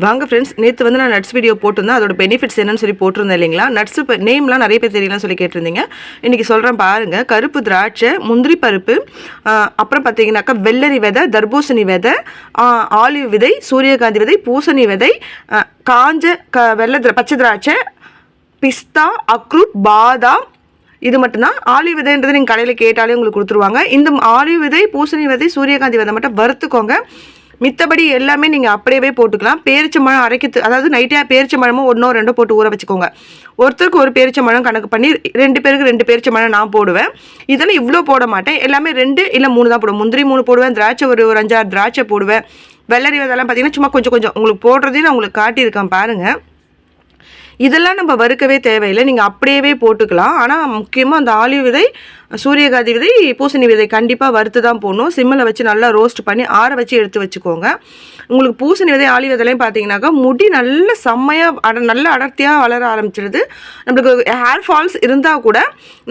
வாங்க ஃப்ரெண்ட்ஸ் நேற்று வந்து நான் நட்ஸ் வீடியோ போட்டிருந்தேன். அதோட பெனிஃபிட்ஸ் என்னன்னு சொல்லி போட்டிருந்தேன் இல்லைங்களா? நட்ஸ் நேம்லாம் நிறைய பேர் தெரியலன்னு சொல்லி கேட்டிருந்தீங்க. இன்றைக்கி சொல்கிறேன் பாருங்கள் கருப்பு திராட்சை முந்திரி பருப்பு அப்புறம் பார்த்தீங்கன்னாக்கா வெள்ளரி விதை தர்பூசணி விதை ஆலிவ் விதை சூரியகாந்தி விதை பூசணி விதை காஞ்ச க வெள்ளை திரா- பச்சை திராட்சை பிஸ்தா அக்ரூட் பாதாம். இது மட்டும்தான். ஆலிவ் விதைன்றது நீங்கள் கடையில் கேட்டாலே உங்களுக்கு கொடுத்துருவாங்க. இந்த ஆலிவ் விதை பூசணி விதை சூரியகாந்தி விதை மட்டும் வறுத்துக்கோங்க. மித்தபடி எல்லாமே நீங்கள் அப்படியே போட்டுக்கலாம். பேரிச்சம்பழம் அரைக்கிறது அதாவது நைட்டாக பேரிச்சம்பழமும் ஒன்றோ ரெண்டோ போட்டு ஊற வச்சுக்கோங்க. ஒருத்தருக்கு ஒரு பேரிச்சம்பழம் கணக்கு பண்ணி ரெண்டு பேருக்கு ரெண்டு பேரிச்சம்பழம் நான் போடுவேன். இதெல்லாம் இவ்வளோ போட மாட்டேன். எல்லாமே ரெண்டு இல்லை மூணு தான் போடுவேன். முந்திரி மூணு போடுவேன். திராட்சை ஒரு ஒரு அஞ்சாறு திராட்சை போடுவேன். வெள்ளரி அதெல்லாம் பார்த்தீங்கன்னா சும்மா கொஞ்சம் கொஞ்சம். உங்களுக்கு போடுறதையும் நான் உங்களுக்கு காட்டியிருக்கேன் பாருங்கள் இதெல்லாம் நம்ம வறுக்கவே தேவையில்லை. நீங்கள் அப்படியே போட்டுக்கலாம். ஆனால் முக்கியமாக அந்த ஆலிவ் விதை சூரியகாந்தி விதை பூசணி விதை கண்டிப்பாக வறுத்து தான் போடணும். சிம்மில் வச்சு நல்லா ரோஸ்ட் பண்ணி ஆற வச்சு எடுத்து வச்சுக்கோங்க. உங்களுக்கு பூசணி விதை ஆளி விதைலையும் பார்த்தீங்கன்னாக்கா முடி நல்ல செம்மையாக அட நல்ல அடர்த்தியாக வளர ஆரம்பிச்சிடுது நம்மளுக்கு ஹேர் ஃபால்ஸ் இருந்தால் கூட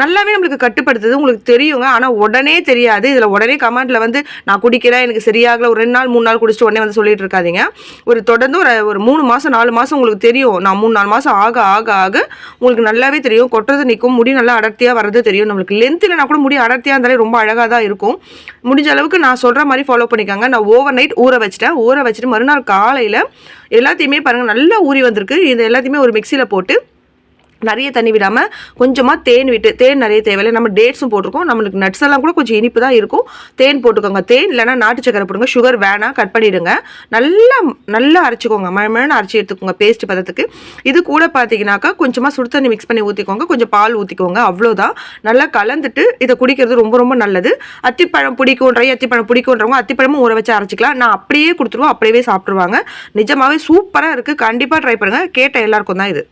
நல்லாவே நம்மளுக்கு கட்டுப்படுத்துது. உங்களுக்கு தெரியுங்க. ஆனால் உடனே தெரியாது. இதில் உடனே கமெண்ட்டில் வந்து நான் குடிக்கிறேன் எனக்கு சரியாகல. ஒரு ரெண்டு நாள் மூணு நாள் குடிச்சிட்டு உடனே வந்து சொல்லிட்டு இருக்காதீங்க. ஒரு தொடர்ந்து ஒரு ஒரு மூணு மாதம் நாலு மாதம் உங்களுக்கு தெரியும். நான் மூணு நாலு மாதம் ஆக ஆக ஆக உங்களுக்கு நல்லாவே தெரியும். கொட்டுறது நிற்கும் முடி நல்லா அடர்த்தியாக வர்றது தெரியும். நம்மளுக்கு லென்த் இல்லைனா கூட முடி அடர்த்தியாக இருந்தாலே ரொம்ப அழகாக தான் இருக்கும். முடிஞ்ச அளவுக்கு நான் சொல்கிற மாதிரி ஃபாலோ பண்ணிக்கோங்க. நான் ஓவர் நைட் ஊற வச்சிட்டேன். ஊற வச்சுட்டு மறுநாள் காலையில் எல்லாத்தையுமே பாருங்கள் நல்லா ஊறி வந்திருக்கு. இது எல்லாத்தையுமே ஒரு மிக்சியில் போட்டு நிறைய தண்ணி விடாமல் கொஞ்சமாக தேன் விட்டு தேன் நிறைய தேவையில்லை. நம்ம டேட்ஸும் போட்டிருக்கோம். நம்மளுக்கு நட்ஸ் எல்லாம் கூட கொஞ்சம் இனிப்பு தான் இருக்கும். தேன் போட்டுக்கோங்க. தேன் இல்லைன்னா நாட்டு சக்கரை போடுங்க. சுகர் வேணாம் கட் பண்ணிவிடுங்க நல்லா நல்லா அரைச்சிக்கோங்க. மழை அரைச்சி எடுத்துக்கோங்க பேஸ்ட் பதத்துக்கு. இது கூட பார்த்தீங்கன்னாக்கா கொஞ்சமாக சுடு தண்ணி மிக்ஸ் பண்ணி ஊற்றிக்கோங்க கொஞ்சம் பால் ஊற்றிக்கோங்க அவ்வளோதான் நல்லா கலந்துட்டு இதை குடிக்கிறது ரொம்ப ரொம்ப நல்லது. அத்திப்பழம் பிடிக்கும்ன்ற அத்திப்பழம் பிடிக்கும்ன்றவங்க அத்திப்பழமும் ஊற வச்சு அரைச்சிக்கலாம். நான் அப்படியே கொடுத்துருவோம். அப்படியே சாப்பிட்ருவாங்க நிஜமாகவே சூப்பராக இருக்குது கண்டிப்பாக ட்ரை பண்ணுங்கள் கேட்ட எல்லாருக்கும் தான் இது.